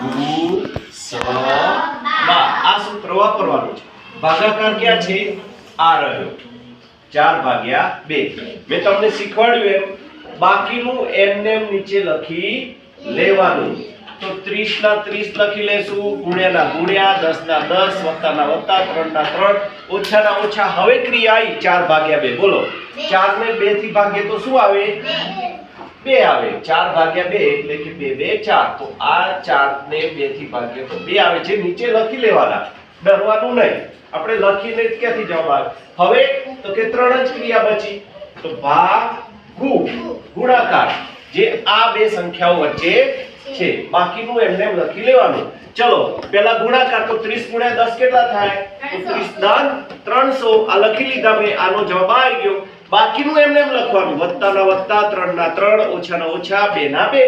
ગુણ સ બા આ સૂત્ર વાપરવાનું છે. ભાગાકાર ક્યાં છે? આ રહ્યો. ચાર ભાગ્યા બે. મેં તમને શીખવાડ્યું એમ. બાકીનું એમ નીચે લખી લેવાનું. તો 30 ના 30 લખી લેશું. ગુણ્યા ગુણ્યા 10 ના 10 વત્તા ના વત્તા 3 ના 3 ઓછા હવે ક્રિયા ચાર ભાગ્યા બે. બોલો. ચાર ને બેથી ભાગીએ તો શું આવે? બે આવે. ચાર ભાગ્યા બે એટલે કે બે બે, ચાર. તો આ ચાર ને બેથી ભાગ્યા તો બે આવે. છે નીચે લખી લેવાના, ડરવાનું નહીં. આપણે લખીને ક્યાંથી જવાબ હવે, તો કે ત્રણ જ ક્રિયા બચી. તો ભાગુ ગુણાકાર. જે આ બે સંખ્યાઓ વચ્ચે છે. બાકીનું એમને એમ લખી લેવાનું. ચલો પેલા ગુણાકાર, તો 30 ગુણ્યા 10 કેટલા થાય? તો 30 દાન 300 આ લખી લીધા મેં. આનો જવાબ આવી ગયો. બાકીનું એમને એમ લખવાનું. વત્તાના વત્તા ત્રણ ના ત્રણ ઓછા ના ઓછા 2 ના બે.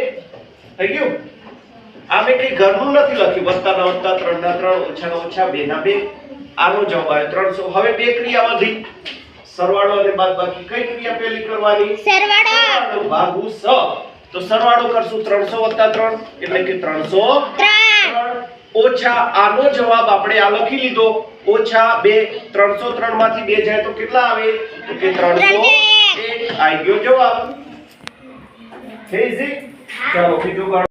થઈ ગયું? આ મેં કઈ ઘરનું નથી લખ્યું. વત્તા ના વત્તા 3 ના 3 ઓછા 2 ના બે. આનો જવાબ આવે 300 હવે બે ક્રિયા વધી સરવાળો અને બાદબાકી કઈ ક્રિયા પહેલી કરવાની? સરવાળો. ભાગુ સ. તો સરવાળો કરશું 300 વત્તા ત્રણ. એટલે કે 300 ત્રણ ઓછા આનો જવાબ આપણે આ લખી લીધો. ઓછા 2 303 માંથી બે જાય તો કેટલા આવે? તો કે 301 આવી ગયો જવાબ. થઈ જી ચાલો બીજું